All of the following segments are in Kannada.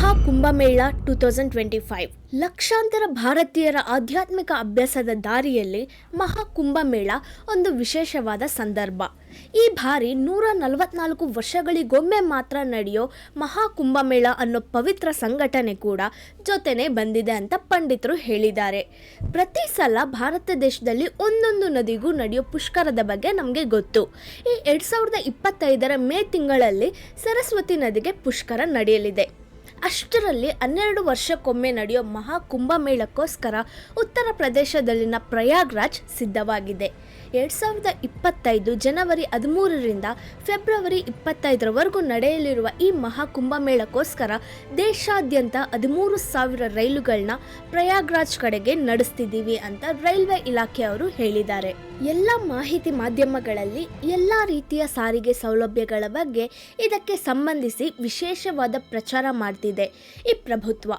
Mahakumbhamela two thousand twenty five ಲಕ್ಷಾಂತರ ಭಾರತೀಯರ ಆಧ್ಯಾತ್ಮಿಕ ಅಭ್ಯಾಸದ ದಾರಿಯಲ್ಲಿ ಮಹಾಕುಂಭಮೇಳ ಒಂದು ವಿಶೇಷವಾದ ಸಂದರ್ಭ. ಈ ಬಾರಿ ನೂರ ನಲವತ್ನಾಲ್ಕು ವರ್ಷಗಳಿಗೊಮ್ಮೆ ಮಾತ್ರ ನಡೆಯೋ ಮಹಾಕುಂಭಮೇಳ ಅನ್ನೋ ಪವಿತ್ರ ಸಂಘಟನೆ ಕೂಡ ಜೊತೆನೆ ಬಂದಿದೆ ಅಂತ ಪಂಡಿತರು ಹೇಳಿದ್ದಾರೆ. ಪ್ರತಿ ಸಲ ಭಾರತ ದೇಶದಲ್ಲಿ ಒಂದೊಂದು ನದಿಗೂ ನಡೆಯೋ ಪುಷ್ಕರದ ಬಗ್ಗೆ ನಮಗೆ ಗೊತ್ತು. ಈ ಎರಡು ಸಾವಿರದ ಇಪ್ಪತ್ತೈದರ ಮೇ ತಿಂಗಳಲ್ಲಿ ಸರಸ್ವತಿ ನದಿಗೆ ಪುಷ್ಕರ ನಡೆಯಲಿದೆ. ಅಷ್ಟರಲ್ಲಿ ಹನ್ನೆರಡು ವರ್ಷಕ್ಕೊಮ್ಮೆ ನಡೆಯೋ ಮಹಾ ಕುಂಭಮೇಳಕ್ಕೋಸ್ಕರ ಉತ್ತರ ಪ್ರದೇಶದಲ್ಲಿನ ಪ್ರಯಾಗ್ರಾಜ್ ಸಿದ್ಧವಾಗಿದೆ. ಎರಡು ಸಾವಿರದ ಇಪ್ಪತ್ತೈದು ಜನವರಿ ಹದಿಮೂರರಿಂದ ಫೆಬ್ರವರಿ ಇಪ್ಪತ್ತೈದರವರೆಗೂ ನಡೆಯಲಿರುವ ಈ ಮಹಾ ಕುಂಭಮೇಳಕ್ಕೋಸ್ಕರ ದೇಶಾದ್ಯಂತ ಹದಿಮೂರು ಸಾವಿರ ರೈಲುಗಳನ್ನ ಪ್ರಯಾಗ್ರಾಜ್ ಕಡೆಗೆ ನಡೆಸ್ತಿದ್ದೀವಿ ಅಂತ ರೈಲ್ವೆ ಇಲಾಖೆಯವರು ಹೇಳಿದ್ದಾರೆ. ಎಲ್ಲ ಮಾಹಿತಿ ಮಾಧ್ಯಮಗಳಲ್ಲಿ ಎಲ್ಲ ರೀತಿಯ ಸಾರಿಗೆ ಸೌಲಭ್ಯಗಳ ಬಗ್ಗೆ ಇದಕ್ಕೆ ಸಂಬಂಧಿಸಿ ವಿಶೇಷವಾದ ಪ್ರಚಾರ ಮಾಡ್ತಿದೆ ಈ ಪ್ರಭುತ್ವ.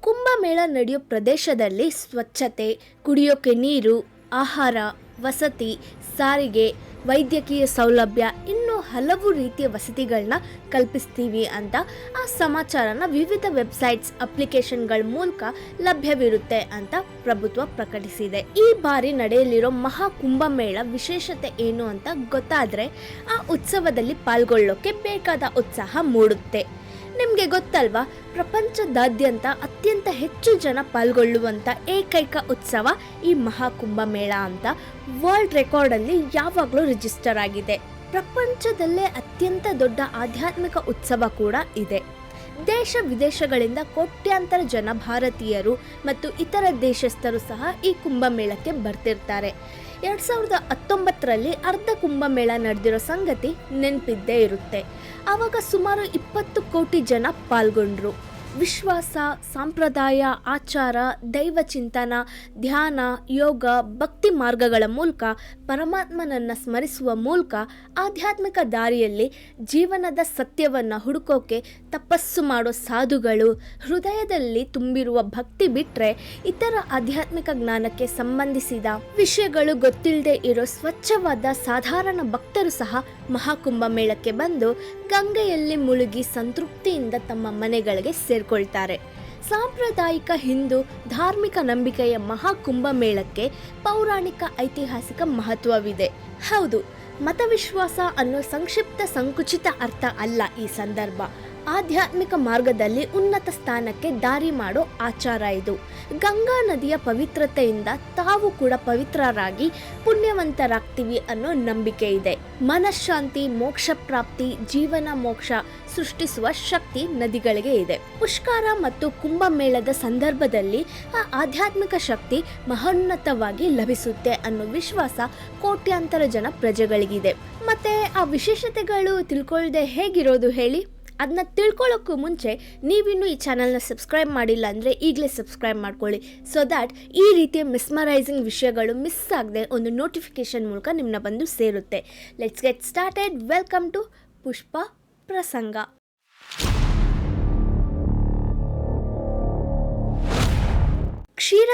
ಕುಂಭಮೇಳ ನಡೆಯೋ ಪ್ರದೇಶದಲ್ಲಿ ಸ್ವಚ್ಛತೆ, ಕುಡಿಯೋಕೆ ನೀರು, ಆಹಾರ, ವಸತಿ, ಸಾರಿಗೆ, ವೈದ್ಯಕೀಯ ಸೌಲಭ್ಯ ಇನ್ನೂ ಹಲವು ರೀತಿಯ ವಸತಿಗಳನ್ನ ಕಲ್ಪಿಸ್ತೀವಿ ಅಂತ ಆ ಸಮಾಚಾರನ ವಿವಿಧ ವೆಬ್ಸೈಟ್ಸ್, ಅಪ್ಲಿಕೇಶನ್ಗಳ ಮೂಲಕ ಲಭ್ಯವಿರುತ್ತೆ ಅಂತ ಪ್ರಭುತ್ವ ಪ್ರಕಟಿಸಿದೆ. ಈ ಬಾರಿ ನಡೆಯಲಿರೋ ಮಹಾ ಕುಂಭಮೇಳ ವಿಶೇಷತೆ ಏನು ಅಂತ ಗೊತ್ತಾದ್ರೆ ಆ ಉತ್ಸವದಲ್ಲಿ ಪಾಲ್ಗೊಳ್ಳೋಕೆ ಬೇಕಾದ ಉತ್ಸಾಹ ಮೂಡುತ್ತೆ. ನಿಮಗೆ ಗೊತ್ತಲ್ವಾ? ಪ್ರಪಂಚದಾದ್ಯಂತ ಅತ್ಯಂತ ಹೆಚ್ಚು ಜನ ಪಾಲ್ಗೊಳ್ಳುವಂಥ ಏಕೈಕ ಉತ್ಸವ ಈ ಮಹಾಕುಂಭ ಮೇಳ ಅಂತ ವರ್ಲ್ಡ್ ರೆಕಾರ್ಡಲ್ಲಿ ಯಾವಾಗಲೂ ರಿಜಿಸ್ಟರ್ ಆಗಿದೆ. ಪ್ರಪಂಚದಲ್ಲೇ ಅತ್ಯಂತ ದೊಡ್ಡ ಆಧ್ಯಾತ್ಮಿಕ ಉತ್ಸವ ಕೂಡ ಇದೆ. ದೇಶ ವಿದೇಶಗಳಿಂದ ಕೋಟ್ಯಾಂತರ ಜನ ಭಾರತೀಯರು ಮತ್ತು ಇತರ ದೇಶಸ್ಥರು ಸಹ ಈ ಕುಂಭಮೇಳಕ್ಕೆ ಬರ್ತಿರ್ತಾರೆ. ಎರಡು ಸಾವಿರದ ಹತ್ತೊಂಬತ್ತರಲ್ಲಿ ಅರ್ಧ ಕುಂಭಮೇಳ ನಡೆದಿರೋ ಸಂಗತಿ ನೆನಪಿದ್ದೇ ಇರುತ್ತೆ. ಆವಾಗ ಸುಮಾರು ಇಪ್ಪತ್ತು ಕೋಟಿ ಜನ ಪಾಲ್ಗೊಂಡ್ರು. ವಿಶ್ವಾಸ, ಸಂಪ್ರದಾಯ, ಆಚಾರ, ದೈವ ಚಿಂತನ, ಧ್ಯಾನ, ಯೋಗ, ಭಕ್ತಿ ಮಾರ್ಗಗಳ ಮೂಲಕ ಪರಮಾತ್ಮನನ್ನು ಸ್ಮರಿಸುವ ಮೂಲಕ ಆಧ್ಯಾತ್ಮಿಕ ದಾರಿಯಲ್ಲಿ ಜೀವನದ ಸತ್ಯವನ್ನು ಹುಡುಕೋಕೆ ತಪಸ್ಸು ಮಾಡೋ ಸಾಧುಗಳು ಹೃದಯದಲ್ಲಿ ತುಂಬಿರುವ ಭಕ್ತಿ ಬಿಟ್ಟರೆ ಇತರ ಆಧ್ಯಾತ್ಮಿಕ ಜ್ಞಾನಕ್ಕೆ ಸಂಬಂಧಿಸಿದ ವಿಷಯಗಳು ಗೊತ್ತಿಲ್ಲದೆ ಇರೋ ಸ್ವಚ್ಛವಾದ ಸಾಧಾರಣ ಭಕ್ತರು ಸಹ ಮಹಾಕುಂಭ ಮೇಳಕ್ಕೆ ಬಂದು ಗಂಗೆಯಲ್ಲಿ ಮುಳುಗಿ ಸಂತೃಪ್ತಿಯಿಂದ ತಮ್ಮ ಮನೆಗಳಿಗೆ ಸೇರ್ಕೊಳ್ತಾರೆ. ಸಾಂಪ್ರದಾಯಿಕ ಹಿಂದೂ ಧಾರ್ಮಿಕ ನಂಬಿಕೆಯ ಮಹಾಕುಂಭ ಮೇಳಕ್ಕೆ ಪೌರಾಣಿಕ ಐತಿಹಾಸಿಕ ಮಹತ್ವವಿದೆ. ಹೌದು, ಮತವಿಶ್ವಾಸ ಅನ್ನೋ ಸಂಕ್ಷಿಪ್ತ ಸಂಕುಚಿತ ಅರ್ಥ ಅಲ್ಲ ಈ ಸಂದರ್ಭ. ಆಧ್ಯಾತ್ಮಿಕ ಮಾರ್ಗದಲ್ಲಿ ಉನ್ನತ ಸ್ಥಾನಕ್ಕೆ ದಾರಿ ಮಾಡೋ ಆಚಾರ ಇದು. ಗಂಗಾ ನದಿಯ ಪವಿತ್ರತೆಯಿಂದ ತಾವು ಕೂಡ ಪವಿತ್ರರಾಗಿ ಪುಣ್ಯವಂತರಾಗ್ತೀವಿ ಅನ್ನೋ ನಂಬಿಕೆ ಇದೆ. ಮನಃಶಾಂತಿ, ಮೋಕ್ಷ ಪ್ರಾಪ್ತಿ, ಜೀವನ ಮೋಕ್ಷ ಸೃಷ್ಟಿಸುವ ಶಕ್ತಿ ನದಿಗಳಿಗೆ ಇದೆ. ಪುಷ್ಕಾರ ಮತ್ತು ಕುಂಭಮೇಳದ ಸಂದರ್ಭದಲ್ಲಿ ಆ ಆಧ್ಯಾತ್ಮಿಕ ಶಕ್ತಿ ಮಹೋನ್ನತವಾಗಿ ಲಭಿಸುತ್ತೆ ಅನ್ನೋ ವಿಶ್ವಾಸ ಕೋಟ್ಯಾಂತರ ಜನ ಪ್ರಜೆಗಳಿಗಿದೆ. ಮತ್ತೆ ಆ ವಿಶೇಷತೆಗಳು ತಿಳ್ಕೊಳ್ಳದೆ ಹೇಗಿರೋದು ಹೇಳಿ? ಅದನ್ನ ತಿಳ್ಕೊಳ್ಳೋಕ್ಕೂ ಮುಂಚೆ ನೀವಿನ್ನೂ ಈ ಚಾನಲ್ನ ಸಬ್ಸ್ಕ್ರೈಬ್ ಮಾಡಿಲ್ಲ ಅಂದರೆ ಈಗಲೇ ಸಬ್ಸ್ಕ್ರೈಬ್ ಮಾಡ್ಕೊಳ್ಳಿ. ಸೊ ದ್ಯಾಟ್ ಈ ರೀತಿಯ ಮಿಸ್ಮರೈಸಿಂಗ್ ವಿಷಯಗಳು ಮಿಸ್ ಆಗದೆ ಒಂದು ನೋಟಿಫಿಕೇಶನ್ ಮೂಲಕ ನಿಮ್ಮನ್ನ ಬಂದು ಸೇರುತ್ತೆ. Let's get started welcome to ಪುಷ್ಪ ಪ್ರಸಂಗ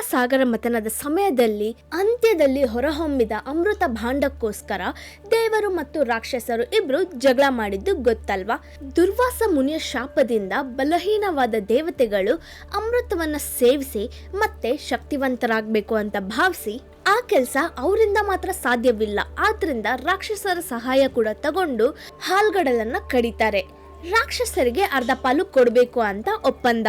ಕ್ಷೀರಸಾಗರ ಮತನದ ಸಮಯದಲ್ಲಿ, ಅಂತ್ಯದಲ್ಲಿ ಹೊರಹೊಮ್ಮಿದ ಅಮೃತ ಭಾಂಡಕ್ಕೋಸ್ಕರ ದೇವರು ಮತ್ತು ರಾಕ್ಷಸರು ಇಬ್ರು ಜಗಳ ಮಾಡಿದ್ದು ಗೊತ್ತಲ್ವಾ? ದುರ್ವಾಸ ಮುನಿಯ ಶಾಪದಿಂದ ಬಲಹೀನವಾದ ದೇವತೆಗಳು ಅಮೃತವನ್ನ ಸೇವಿಸಿ ಮತ್ತೆ ಶಕ್ತಿವಂತರಾಗಬೇಕು ಅಂತ ಭಾವಿಸಿ, ಆ ಕೆಲಸ ಅವರಿಂದ ಮಾತ್ರ ಸಾಧ್ಯವಿಲ್ಲ. ಆದ್ರಿಂದ ರಾಕ್ಷಸರ ಸಹಾಯ ಕೂಡ ತಗೊಂಡು ಹಾಲ್ಗಡಲನ್ನ ಕಡಿತಾರೆ. ರಾಕ್ಷಸರಿಗೆ ಅರ್ಧ ಪಾಲು ಕೊಡಬೇಕು ಅಂತ ಒಪ್ಪಂದ.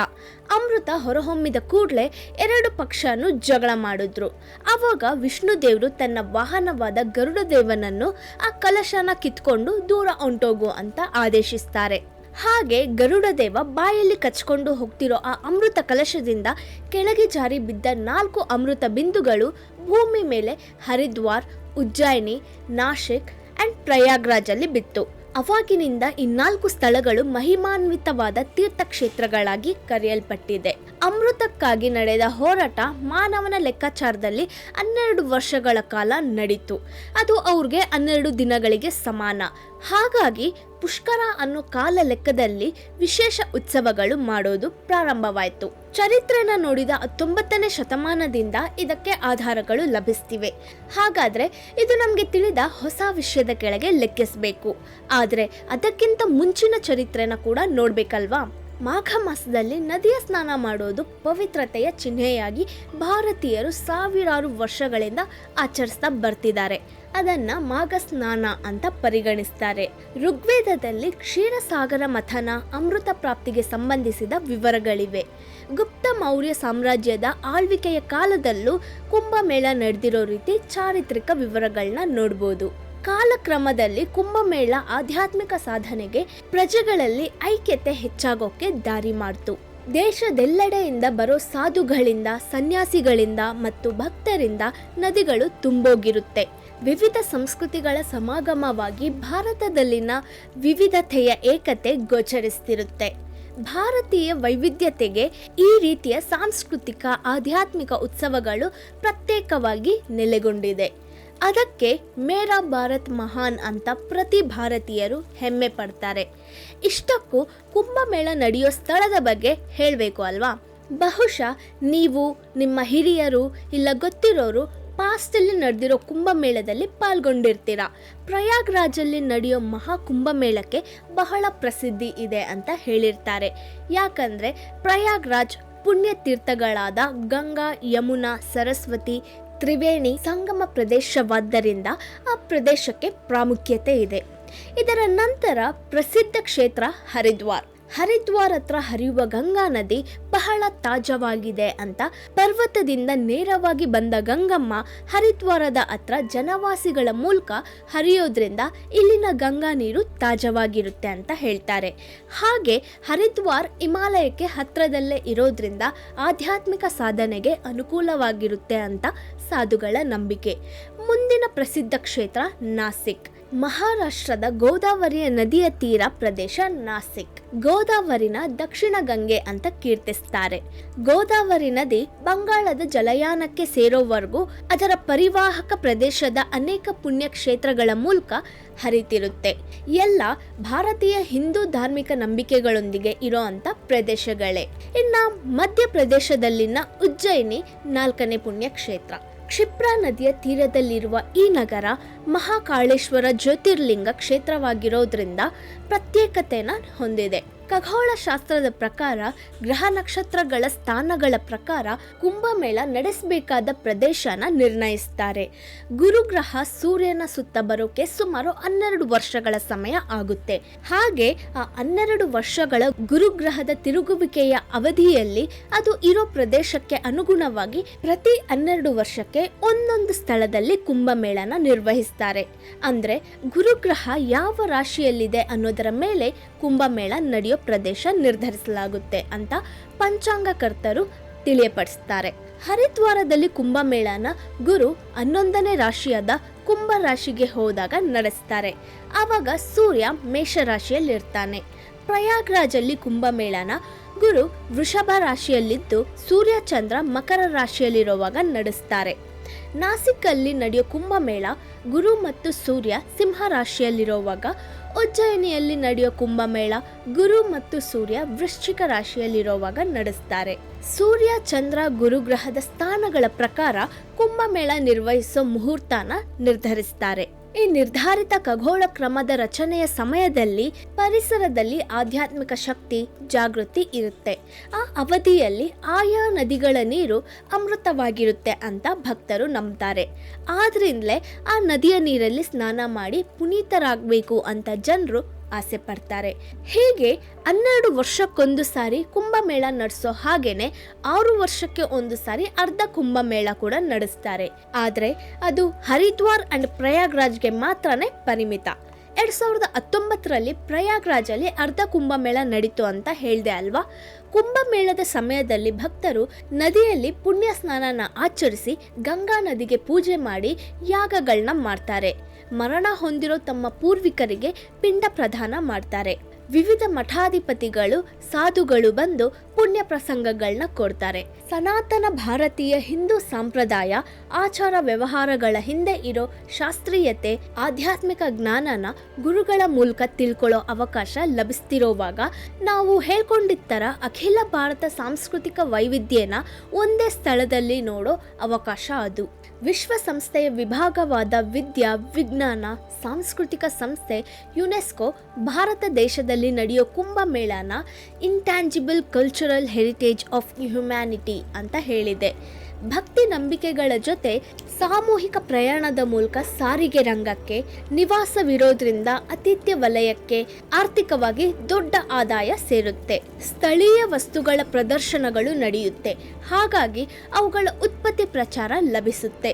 ಅಮೃತ ಹೊರಹೊಮ್ಮಿದ ಕೂಡಲೇ ಎರಡು ಪಕ್ಷನು ಜಗಳ ಮಾಡಿದ್ರು. ಆವಾಗ ವಿಷ್ಣು ದೇವರು ತನ್ನ ವಾಹನವಾದ ಗರುಡ ದೇವನನ್ನು ಆ ಕಲಶನ ಕಿತ್ಕೊಂಡು ದೂರ ಹೊಂಟೋಗು ಅಂತ ಆದೇಶಿಸ್ತಾರೆ. ಹಾಗೆ ಗರುಡ ದೇವ ಬಾಯಲ್ಲಿ ಕಚ್ಕೊಂಡು ಹೋಗ್ತಿರೋ ಆ ಅಮೃತ ಕಲಶದಿಂದ ಕೆಳಗೆ ಜಾರಿ ಬಿದ್ದ ನಾಲ್ಕು ಅಮೃತ ಬಿಂದುಗಳು ಭೂಮಿ ಮೇಲೆ ಹರಿದ್ವಾರ್, ಉಜ್ಜಯಿನಿ, ನಾಶಿಕ್ ಅಂಡ್ ಪ್ರಯಾಗ್ರಾಜಲ್ಲಿ ಬಿತ್ತು. ಅವಾಗಿನಿಂದ ಈ ನಾಲ್ಕು ಸ್ಥಳಗಳು ಮಹಿಮಾನ್ವಿತವಾದ ತೀರ್ಥಕ್ಷೇತ್ರಗಳಾಗಿ ಕರೆಯಲ್ಪಟ್ಟಿದೆ. ಅಮೃತಕ್ಕಾಗಿ ನಡೆದ ಹೋರಾಟ ಮಾನವನ ಲೆಕ್ಕಾಚಾರದಲ್ಲಿ ಹನ್ನೆರಡು ವರ್ಷಗಳ ಕಾಲ ನಡೀತು. ಅದು ಅವ್ರಿಗೆ ಹನ್ನೆರಡು ದಿನಗಳಿಗೆ ಸಮಾನ. ಹಾಗಾಗಿ ಪುಷ್ಕರ ಅನ್ನೋ ಕಾಲ ಲೆಕ್ಕದಲ್ಲಿ ವಿಶೇಷ ಉತ್ಸವಗಳು ಮಾಡೋದು ಪ್ರಾರಂಭವಾಯಿತು. ಚರಿತ್ರೆನ ನೋಡಿದ ಹತ್ತೊಂಬತ್ತನೇ ಶತಮಾನದಿಂದ ಇದಕ್ಕೆ ಆಧಾರಗಳು ಲಭಿಸ್ತಿವೆ. ಹಾಗಾದ್ರೆ ಇದು ನಮಗೆ ತಿಳಿದ ಹೊಸ ವಿಷಯದ ಕೆಳಗೆ ಲೆಕ್ಕಿಸಬೇಕು. ಆದರೆ ಅದಕ್ಕಿಂತ ಮುಂಚಿನ ಚರಿತ್ರೆನ ಕೂಡ ನೋಡ್ಬೇಕಲ್ವಾ? ಮಾಘ ಮಾಸದಲ್ಲಿ ನದಿಯ ಸ್ನಾನ ಮಾಡೋದು ಪವಿತ್ರತೆಯ ಚಿಹ್ನೆಯಾಗಿ ಭಾರತೀಯರು ಸಾವಿರಾರು ವರ್ಷಗಳಿಂದ ಆಚರಿಸ್ತಾ ಬರ್ತಿದ್ದಾರೆ. ಅದನ್ನ ಮಾಘ ಸ್ನಾನ ಅಂತ ಪರಿಗಣಿಸ್ತಾರೆ. ಋಗ್ವೇದದಲ್ಲಿ ಕ್ಷೀರಸಾಗರ ಮಥನ ಅಮೃತ ಪ್ರಾಪ್ತಿಗೆ ಸಂಬಂಧಿಸಿದ ವಿವರಗಳಿವೆ. ಗುಪ್ತ ಮೌರ್ಯ ಸಾಮ್ರಾಜ್ಯದ ಆಳ್ವಿಕೆಯ ಕಾಲದಲ್ಲೂ ಕುಂಭಮೇಳ ನಡೆದಿರೋ ರೀತಿ ಚಾರಿತ್ರಿಕ ವಿವರಗಳನ್ನ ನೋಡ್ಬೋದು. ಕಾಲಕ್ರಮದಲ್ಲಿ ಕುಂಭಮೇಳ ಆಧ್ಯಾತ್ಮಿಕ ಸಾಧನೆಗೆ ಪ್ರಜೆಗಳಲ್ಲಿ ಐಕ್ಯತೆ ಹೆಚ್ಚಾಗೋಕೆ ದಾರಿ ಮಾಡ್ತು. ದೇಶದೆಲ್ಲೆಡೆಯಿಂದ ಬರೋ ಸಾಧುಗಳಿಂದ, ಸನ್ಯಾಸಿಗಳಿಂದ ಮತ್ತು ಭಕ್ತರಿಂದ ನದಿಗಳು ತುಂಬೋಗಿರುತ್ತೆ. ವಿವಿಧ ಸಂಸ್ಕೃತಿಗಳ ಸಮಾಗಮವಾಗಿ ಭಾರತದಲ್ಲಿನ ವಿವಿಧತೆಯ ಏಕತೆ ಗೋಚರಿಸ್ತಿರುತ್ತೆ. ಭಾರತೀಯ ವೈವಿಧ್ಯತೆಗೆ ಈ ರೀತಿಯ ಸಾಂಸ್ಕೃತಿಕ, ಆಧ್ಯಾತ್ಮಿಕ ಉತ್ಸವಗಳು ಪ್ರತ್ಯೇಕವಾಗಿ ನೆಲೆಗೊಂಡಿದೆ. ಅದಕ್ಕೆ ಮೇರಾ ಭಾರತ್ ಮಹಾನ್ ಅಂತ ಪ್ರತಿ ಭಾರತೀಯರು ಹೆಮ್ಮೆ ಪಡ್ತಾರೆ. ಇಷ್ಟಕ್ಕೂ ಕುಂಭಮೇಳ ನಡೆಯೋ ಸ್ಥಳದ ಬಗ್ಗೆ ಹೇಳಬೇಕು ಅಲ್ವಾ? ಬಹುಶಃ ನೀವು, ನಿಮ್ಮ ಹಿರಿಯರು ಇಲ್ಲ ಗೊತ್ತಿರೋರು ಪಾಸ್ಟಲ್ಲಿ ನಡೆದಿರೋ ಕುಂಭಮೇಳದಲ್ಲಿ ಪಾಲ್ಗೊಂಡಿರ್ತೀರ. ಪ್ರಯಾಗ್ರಾಜಲ್ಲಿ ನಡೆಯೋ ಮಹಾ ಕುಂಭಮೇಳಕ್ಕೆ ಬಹಳ ಪ್ರಸಿದ್ಧಿ ಇದೆ ಅಂತ ಹೇಳಿರ್ತಾರೆ. ಯಾಕಂದರೆ ಪ್ರಯಾಗ್ರಾಜ್ ಪುಣ್ಯ ತೀರ್ಥಗಳಾದ ಗಂಗಾ, ಯಮುನಾ, ಸರಸ್ವತಿ ತ್ರಿವೇಣಿ ಸಂಗಮ ಪ್ರದೇಶವಾದ್ದರಿಂದ ಆ ಪ್ರದೇಶಕ್ಕೆ ಪ್ರಾಮುಖ್ಯತೆ ಇದೆ. ಇದರ ನಂತರ ಪ್ರಸಿದ್ಧ ಕ್ಷೇತ್ರ ಹರಿದ್ವಾರ್. ಹರಿದ್ವಾರ್ ಹತ್ರ ಹರಿಯುವ ಗಂಗಾ ನದಿ ಬಹಳ ತಾಜವಾಗಿದೆ ಅಂತ ಪರ್ವತದಿಂದ ನೇರವಾಗಿ ಬಂದ ಗಂಗಮ್ಮ ಹರಿದ್ವಾರದ ಹತ್ರ ಜನವಾಸಿಗಳ ಮೂಲಕ ಹರಿಯೋದ್ರಿಂದ ಇಲ್ಲಿನ ಗಂಗಾ ನೀರು ತಾಜವಾಗಿರುತ್ತೆ ಅಂತ ಹೇಳ್ತಾರೆ. ಹಾಗೆ ಹರಿದ್ವಾರ್ ಹಿಮಾಲಯಕ್ಕೆ ಹತ್ರದಲ್ಲೇ ಇರೋದ್ರಿಂದ ಆಧ್ಯಾತ್ಮಿಕ ಸಾಧನೆಗೆ ಅನುಕೂಲವಾಗಿರುತ್ತೆ ಅಂತ ಸಾಧುಗಳ ನಂಬಿಕೆ. ಮುಂದಿನ ಪ್ರಸಿದ್ಧ ಕ್ಷೇತ್ರ ನಾಸಿಕ್. ಮಹಾರಾಷ್ಟ್ರದ ಗೋದಾವರಿಯ ನದಿಯ ತೀರ ಪ್ರದೇಶ ನಾಸಿಕ್. ಗೋದಾವರಿನ ದಕ್ಷಿಣ ಗಂಗೆ ಅಂತ ಕೀರ್ತಿಸ್ತಾರೆ. ಗೋದಾವರಿ ನದಿ ಬಂಗಾಳದ ಜಲಯಾನಕ್ಕೆ ಸೇರೋವರೆಗೂ ಅದರ ಪರಿವಾಹಕ ಪ್ರದೇಶದ ಅನೇಕ ಪುಣ್ಯ ಕ್ಷೇತ್ರಗಳ ಮೂಲಕ ಹರಿತಿರುತ್ತೆ. ಎಲ್ಲ ಭಾರತೀಯ ಹಿಂದೂ ಧಾರ್ಮಿಕ ನಂಬಿಕೆಗಳೊಂದಿಗೆ ಇರೋಂಥ ಪ್ರದೇಶಗಳೇ. ಇನ್ನು ಮಧ್ಯಪ್ರದೇಶದಲ್ಲಿನ ಉಜ್ಜಯಿನಿ ನಾಲ್ಕನೇ ಪುಣ್ಯ ಕ್ಷೇತ್ರ ಕ್ಷಿಪ್ರಾ ನದಿಯ ತೀರದಲ್ಲಿರುವ ಈ ನಗರ ಮಹಾಕಾಳೇಶ್ವರ ಜ್ಯೋತಿರ್ಲಿಂಗ ಕ್ಷೇತ್ರವಾಗಿರೋದ್ರಿಂದ ಪ್ರತ್ಯೇಕತೆನ ಹೊಂದಿದೆ. ಖಗೋಳ ಶಾಸ್ತ್ರದ ಪ್ರಕಾರ, ಗ್ರಹ ನಕ್ಷತ್ರಗಳ ಸ್ಥಾನಗಳ ಪ್ರಕಾರ ಕುಂಭಮೇಳ ನಡೆಸಬೇಕಾದ ಪ್ರದೇಶನ ನಿರ್ಣಯಿಸ್ತಾರೆ. ಗುರುಗ್ರಹ ಸೂರ್ಯನ ಸುತ್ತ ಬರೋಕೆ ಸುಮಾರು ಹನ್ನೆರಡು ವರ್ಷಗಳ ಸಮಯ ಆಗುತ್ತೆ. ಹಾಗೆ ಆ ಹನ್ನೆರಡು ವರ್ಷಗಳ ಗುರುಗ್ರಹದ ತಿರುಗುವಿಕೆಯ ಅವಧಿಯಲ್ಲಿ ಅದು ಇರೋ ಪ್ರದೇಶಕ್ಕೆ ಅನುಗುಣವಾಗಿ ಪ್ರತಿ ಹನ್ನೆರಡು ವರ್ಷಕ್ಕೆ ಒಂದೊಂದು ಸ್ಥಳದಲ್ಲಿ ಕುಂಭಮೇಳನ ನಿರ್ವಹಿಸ್ತಾರೆ. ಅಂದ್ರೆ ಗುರುಗ್ರಹ ಯಾವ ರಾಶಿಯಲ್ಲಿದೆ ಅನ್ನೋದರ ಮೇಲೆ ಕುಂಭಮೇಳ ನಡೆಯೋ ಪ್ರದೇಶ ನಿರ್ಧರಿಸಲಾಗುತ್ತೆ ಅಂತ ಪಂಚಾಂಗಕರ್ತರು ತಿಳಿಯಪಡಿಸ್ತಾರೆ. ಹರಿದ್ವಾರದಲ್ಲಿ ಕುಂಭಮೇಳನ ಗುರು ಹನ್ನೊಂದನೇ ರಾಶಿಯಾದ ಕುಂಭ ರಾಶಿಗೆ ಹೋದಾಗ ನಡೆಸ್ತಾರೆ. ಆವಾಗ ಸೂರ್ಯ ಮೇಷರಾಶಿಯಲ್ಲಿರ್ತಾನೆ. ಪ್ರಯಾಗ್ರಾಜಲ್ಲಿ ಕುಂಭಮೇಳನ ಗುರು ವೃಷಭ ರಾಶಿಯಲ್ಲಿದ್ದು ಸೂರ್ಯ ಚಂದ್ರ ಮಕರ ರಾಶಿಯಲ್ಲಿರುವಾಗ ನಡೆಸ್ತಾರೆ. ನಾಸಿಕಲ್ಲಿ ನಡೆಯೋ ಕುಂಭಮೇಳ ಗುರು ಮತ್ತು ಸೂರ್ಯ ಸಿಂಹ ರಾಶಿಯಲ್ಲಿರುವಾಗ ಉಜ್ಜಯಿನಿಯಲ್ಲಿ ನಡೆಯೋ ಕುಂಭಮೇಳ ಗುರು ಮತ್ತು ಸೂರ್ಯ ವೃಶ್ಚಿಕ ರಾಶಿಯಲ್ಲಿರುವಾಗ ನಡೆಸ್ತಾರೆ. ಸೂರ್ಯ, ಚಂದ್ರ ಗುರುಗ್ರಹದ ಸ್ಥಾನಗಳ ಪ್ರಕಾರ ಕುಂಭಮೇಳ ನಿರ್ವಹಿಸೋ ಮುಹೂರ್ತನ ನಿರ್ಧರಿಸ್ತಾರೆ. ಈ ನಿರ್ಧಾರಿತ ಖಗೋಳ ಕ್ರಮದ ರಚನೆಯ ಸಮಯದಲ್ಲಿ ಪರಿಸರದಲ್ಲಿ ಆಧ್ಯಾತ್ಮಿಕ ಶಕ್ತಿ, ಜಾಗೃತಿ ಇರುತ್ತೆ. ಆ ಅವಧಿಯಲ್ಲಿ ಆಯಾ ನದಿಗಳ ನೀರು ಅಮೃತವಾಗಿರುತ್ತೆ ಅಂತ ಭಕ್ತರು ನಂಬ್ತಾರೆ. ಆದ್ರಿಂದಲೇ ಆ ನದಿಯ ನೀರಲ್ಲಿ ಸ್ನಾನ ಮಾಡಿ ಪುನೀತರಾಗಬೇಕು ಅಂತ ಜನರು ಆಸೆ ಪಡ್ತಾರೆ. ಹೀಗೆ ಹನ್ನೆರಡು ವರ್ಷಕ್ಕೊಂದು ಸಾರಿ ಕುಂಭಮೇಳ ನಡೆಸೋ ಹಾಗೇನೆ ಆರು ವರ್ಷಕ್ಕೆ ಒಂದು ಸಾರಿ ಅರ್ಧ ಕುಂಭಮೇಳ ಕೂಡ ನಡೆಸ್ತಾರೆ. ಆದರೆ ಅದು ಹರಿದ್ವಾರ್ ಅಂಡ್ ಪ್ರಯಾಗ್ರಾಜ್ಗೆ ಮಾತ್ರನೇ ಪರಿಮಿತ. ಎರಡ್ ಸಾವಿರದ ಹತ್ತೊಂಬತ್ತರಲ್ಲಿ ಪ್ರಯಾಗ್ರಾಜಲ್ಲಿ ಅರ್ಧ ಕುಂಭಮೇಳ ನಡೀತು ಅಂತ ಹೇಳಿದೆ ಅಲ್ವಾ? ಕುಂಭಮೇಳದ ಸಮಯದಲ್ಲಿ ಭಕ್ತರು ನದಿಯಲ್ಲಿ ಪುಣ್ಯ ಸ್ನಾನನ ಆಚರಿಸಿ ಗಂಗಾ ನದಿಗೆ ಪೂಜೆ ಮಾಡಿ ಯಾಗಗಳನ್ನ ಮಾಡ್ತಾರೆ. ಮರಣ ಹೊಂದಿರೋ ತಮ್ಮ ಪೂರ್ವಿಕರಿಗೆ ಪಿಂಡ ಪ್ರದಾನ ಮಾಡ್ತಾರೆ. ವಿವಿಧ ಮಠಾಧಿಪತಿಗಳು, ಸಾಧುಗಳು ಬಂದು ಪುಣ್ಯ ಪ್ರಸಂಗಗಳನ್ನ ಕೊಡ್ತಾರೆ. ಸನಾತನ ಭಾರತೀಯ ಹಿಂದೂ ಸಂಪ್ರದಾಯ ಆಚಾರ ವ್ಯವಹಾರಗಳ ಹಿಂದೆ ಇರೋ ಶಾಸ್ತ್ರೀಯತೆ, ಆಧ್ಯಾತ್ಮಿಕ ಜ್ಞಾನನ ಗುರುಗಳ ಮೂಲಕ ತಿಳ್ಕೊಳ್ಳೋ ಅವಕಾಶ ಲಭಿಸ್ತಿರೋವಾಗ ನಾವು ಹೇಳ್ಕೊಂಡಿತ್ತರ ಅಖಿಲ ಭಾರತ ಸಾಂಸ್ಕೃತಿಕ ವೈವಿಧ್ಯನ ಒಂದೇ ಸ್ಥಳದಲ್ಲಿ ನೋಡೋ ಅವಕಾಶ ಅದು. ವಿಶ್ವಸಂಸ್ಥೆಯ ವಿಭಾಗವಾದ ವಿದ್ಯಾ, ವಿಜ್ಞಾನ ಸಾಂಸ್ಕೃತಿಕ ಸಂಸ್ಥೆ ಯುನೆಸ್ಕೋ ಭಾರತ ದೇಶದಲ್ಲಿ ನಡೆಯೋ ಕುಂಭಮೇಳನ intangible cultural heritage of humanity ಅಂತ ಹೇಳಿದೆ. ಭಕ್ತಿ ನಂಬಿಕೆಗಳ ಜೊತೆ ಸಾಮೂಹಿಕ ಪ್ರಯಾಣದ ಮೂಲಕ ಸಾರಿಗೆ ರಂಗಕ್ಕೆ ನಿವಾಸವಿರೋದ್ರಿಂದ ಆತಿಥ್ಯ ವಲಯಕ್ಕೆ ಆರ್ಥಿಕವಾಗಿ ದೊಡ್ಡ ಆದಾಯ ಸೇರುತ್ತೆ. ಸ್ಥಳೀಯ ವಸ್ತುಗಳ ಪ್ರದರ್ಶನಗಳು ನಡೆಯುತ್ತೆ. ಹಾಗಾಗಿ ಅವುಗಳ ಉತ್ಪತ್ತಿ ಪ್ರಚಾರ ಲಭಿಸುತ್ತೆ.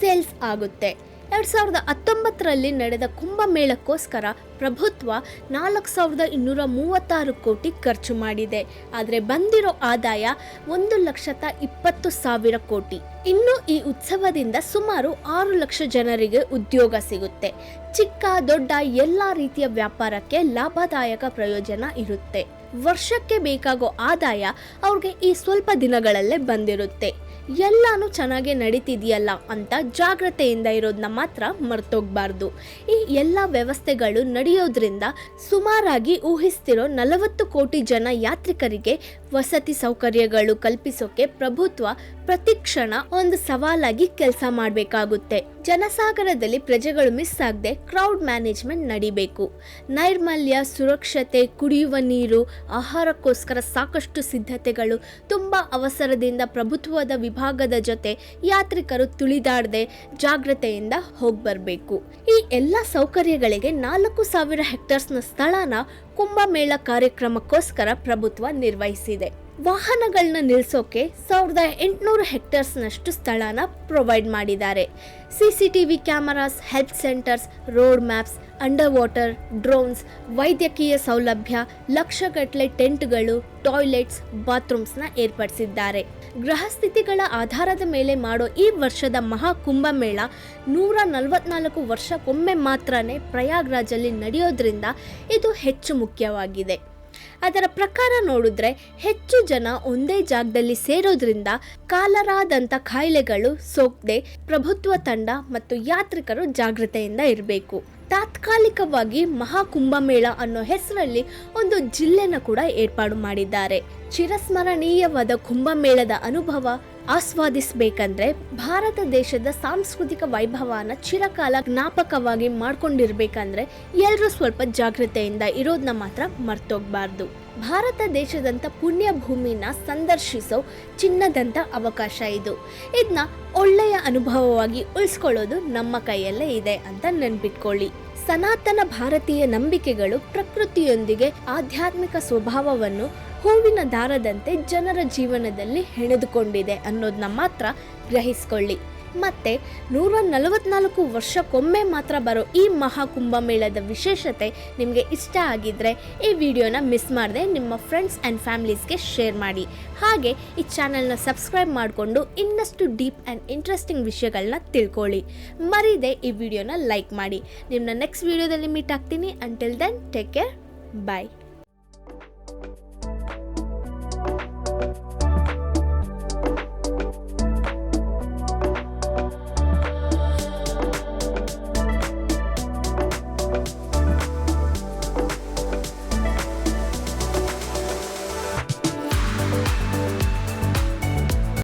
ಸೇಲ್ಸ್ ಆಗುತ್ತೆ. ಎರಡು ಸಾವಿರದ ಹತ್ತೊಂಬತ್ತರಲ್ಲಿ ನಡೆದ ಕುಂಭಮೇಳಕ್ಕೋಸ್ಕರ ಪ್ರಭುತ್ವ ನಾಲ್ಕು ಸಾವಿರದ ಇನ್ನೂರ ಮೂವತ್ತಾರು ಕೋಟಿ ಖರ್ಚು ಮಾಡಿದೆ. ಆದರೆ ಬಂದಿರೋ ಆದಾಯ ಒಂದು ಲಕ್ಷದ ಇಪ್ಪತ್ತು ಸಾವಿರ ಕೋಟಿ. ಇನ್ನು ಈ ಉತ್ಸವದಿಂದ ಸುಮಾರು ಆರು ಲಕ್ಷ ಜನರಿಗೆ ಉದ್ಯೋಗ ಸಿಗುತ್ತೆ. ಚಿಕ್ಕ, ದೊಡ್ಡ ಎಲ್ಲ ರೀತಿಯ ವ್ಯಾಪಾರಕ್ಕೆ ಲಾಭದಾಯಕ ಪ್ರಯೋಜನ ಇರುತ್ತೆ. ವರ್ಷಕ್ಕೆ ಬೇಕಾಗೋ ಆದಾಯ ಅವ್ರಿಗೆ ಈ ಸ್ವಲ್ಪ ದಿನಗಳಲ್ಲೇ ಬಂದಿರುತ್ತೆ. ಎಲ್ಲಾನು ಚೆನ್ನಾಗೇ ನಡೀತಿದೆಯಲ್ಲ ಅಂತ ಜಾಗ್ರತೆಯಿಂದ ಇರೋದನ್ನ ಮಾತ್ರ ಮರ್ತೋಗ್ಬಾರ್ದು. ಈ ಎಲ್ಲ ವ್ಯವಸ್ಥೆಗಳು ನಡೆಯೋದ್ರಿಂದ ಸುಮಾರಾಗಿ ಊಹಿಸ್ತಿರೋ ನಲವತ್ತು ಕೋಟಿ ಜನ ಯಾತ್ರಿಕರಿಗೆ ವಸತಿ ಸೌಕರ್ಯಗಳು ಕಲ್ಪಿಸೋಕೆ ಪ್ರಭುತ್ವ ಪ್ರತಿಕ್ಷಣ ಒಂದು ಸವಾಲಾಗಿ ಕೆಲಸ ಮಾಡಬೇಕಾಗುತ್ತೆ. ಜನಸಾಗರದಲ್ಲಿ ಪ್ರಜೆಗಳು ಮಿಸ್ ಆಗದೆ ಕ್ರೌಡ್ ಮ್ಯಾನೇಜ್ಮೆಂಟ್ ನಡಿಬೇಕು. ನೈರ್ಮಲ್ಯ, ಸುರಕ್ಷತೆ, ಕುಡಿಯುವ ನೀರು, ಆಹಾರಕ್ಕೋಸ್ಕರ ಸಾಕಷ್ಟು ಸಿದ್ಧತೆಗಳು ತುಂಬ ಅವಸರದಿಂದ ಪ್ರಭುತ್ವದ ವಿಭಾಗದ ಜೊತೆ ಯಾತ್ರಿಕರು ತುಳಿದಾಡದೆ ಜಾಗ್ರತೆಯಿಂದ ಹೋಗಿ ಬರಬೇಕು ಈ ಎಲ್ಲ ಸೌಕರ್ಯಗಳಿಗೆ ನಾಲ್ಕು ಸಾವಿರ ಹೆಕ್ಟರ್ಸ್ನ ಸ್ಥಳನ ಕುಂಭಮೇಳ ಕಾರ್ಯಕ್ರಮಕ್ಕೋಸ್ಕರ ಪ್ರಭುತ್ವ ನಿರ್ವಹಿಸಿದೆ. ವಾಹನಗಳನ್ನ ನಿಲ್ಲಿಸೋಕೆ ಸಾವಿರದ ಎಂಟುನೂರು ಹೆಕ್ಟರ್ಸ್ನಷ್ಟು ಸ್ಥಳನ ಪ್ರೊವೈಡ್ ಮಾಡಿದ್ದಾರೆ. C C T V cameras, health centres, road maps under water drones, ವೈದ್ಯಕೀಯ ಸೌಲಭ್ಯ, ಲಕ್ಷಗಟ್ಟಲೆ ಟೆಂಟ್ಗಳು, ಟಾಯ್ಲೆಟ್ಸ್, ಬಾತ್ರೂಮ್ಸ್ನ ಏರ್ಪಡಿಸಿದ್ದಾರೆ. ಗ್ರಹಸ್ಥಿತಿಗಳ ಆಧಾರದ ಮೇಲೆ ಮಾಡೋ ಈ ವರ್ಷದ ಮಹಾ ಕುಂಭಮೇಳ ನೂರ ನಲವತ್ನಾಲ್ಕು ವರ್ಷಕ್ಕೊಮ್ಮೆ ಮಾತ್ರನೇ ಪ್ರಯಾಗ್ರಾಜಲ್ಲಿ ನಡೆಯೋದ್ರಿಂದ ಇದು ಹೆಚ್ಚು ಮುಖ್ಯವಾಗಿದೆ. ಅದರ ಪ್ರಕಾರ ನೋಡಿದ್ರೆ ಹೆಚ್ಚು ಜನ ಒಂದೇ ಜಾಗದಲ್ಲಿ ಸೇರೋದ್ರಿಂದ ಕಾಲರಾದಂಥ ಕಾಯಿಲೆಗಳು ಸೋಕ್ದೆ, ಪ್ರಭುತ್ವ ತಂಡ ಮತ್ತು ಯಾತ್ರಿಕರು ಜಾಗೃತೆಯಿಂದ ಇರಬೇಕು. ತಾತ್ಕಾಲಿಕವಾಗಿ ಮಹಾಕುಂಭಮೇಳ ಅನ್ನೋ ಹೆಸರಲ್ಲಿ ಒಂದು ಜಿಲ್ಲೆನ ಕೂಡ ಏರ್ಪಾಡು ಮಾಡಿದ್ದಾರೆ. ಚಿರಸ್ಮರಣೀಯವಾದ ಕುಂಭಮೇಳದ ಅನುಭವ ಆಸ್ವಾದಿಸಬೇಕಂದ್ರೆ ಭಾರತ ದೇಶದ ಸಾಂಸ್ಕೃತಿಕ ವೈಭವನ ಚಿರಕಾಲ ಜ್ಞಾಪಕವಾಗಿ ಮಾಡ್ಕೊಂಡಿರ್ಬೇಕಂದ್ರೆ ಎಲ್ಲರೂ ಸ್ವಲ್ಪ ಜಾಗೃತೆಯಿಂದ ಇರೋದನ್ನ ಮಾತ್ರ ಮರ್ತೋಗ್ಬಾರ್ದು. ಭಾರತ ದೇಶದಂಥ ಪುಣ್ಯ ಭೂಮಿನ ಸಂದರ್ಶಿಸೋ ಚಿನ್ನದಂಥ ಅವಕಾಶ ಇದು. ಇದನ್ನ ಒಳ್ಳೆಯ ಅನುಭವವಾಗಿ ಉಳಿಸ್ಕೊಳ್ಳೋದು ನಮ್ಮ ಕೈಯಲ್ಲೇ ಇದೆ ಅಂತ ನೆನ್ಪಿಟ್ಕೊಳ್ಳಿ. ಸನಾತನ ಭಾರತೀಯ ನಂಬಿಕೆಗಳು ಪ್ರಕೃತಿಯೊಂದಿಗೆ ಆಧ್ಯಾತ್ಮಿಕ ಸ್ವಭಾವವನ್ನು ಹೂವಿನ ದಾರದಂತೆ ಜನರ ಜೀವನದಲ್ಲಿ ಹೆಣೆದುಕೊಂಡಿದೆ ಅನ್ನೋದನ್ನ ಮಾತ್ರ ಗ್ರಹಿಸ್ಕೊಳ್ಳಿ. ಮತ್ತೆ ನೂರ ನಲವತ್ನಾಲ್ಕು ವರ್ಷಕ್ಕೊಮ್ಮೆ ಮಾತ್ರ ಬರೋ ಈ ಮಹಾಕುಂಭಮೇಳದ ವಿಶೇಷತೆ ನಿಮಗೆ ಇಷ್ಟ ಆಗಿದ್ರೆ ಈ ವಿಡಿಯೋನ ಮಿಸ್ ಮಾಡದೆ ನಿಮ್ಮ ಫ್ರೆಂಡ್ಸ್ ಆ್ಯಂಡ್ ಫ್ಯಾಮಿಲೀಸ್ಗೆ ಶೇರ್ ಮಾಡಿ. ಹಾಗೆ ಈ ಚಾನಲ್ನ ಸಬ್ಸ್ಕ್ರೈಬ್ ಮಾಡಿಕೊಂಡು ಇನ್ನಷ್ಟು ಡೀಪ್ ಆ್ಯಂಡ್ ಇಂಟ್ರೆಸ್ಟಿಂಗ್ ವಿಷಯಗಳನ್ನ ತಿಳ್ಕೊಳ್ಳಿ. ಮರೀದೆ ಈ ವಿಡಿಯೋನ ಲೈಕ್ ಮಾಡಿ. ನಿಮ್ಮನ್ನ ನೆಕ್ಸ್ಟ್ ವಿಡಿಯೋದಲ್ಲಿ ಮೀಟ್ ಆಗ್ತೀನಿ. Until then take care bye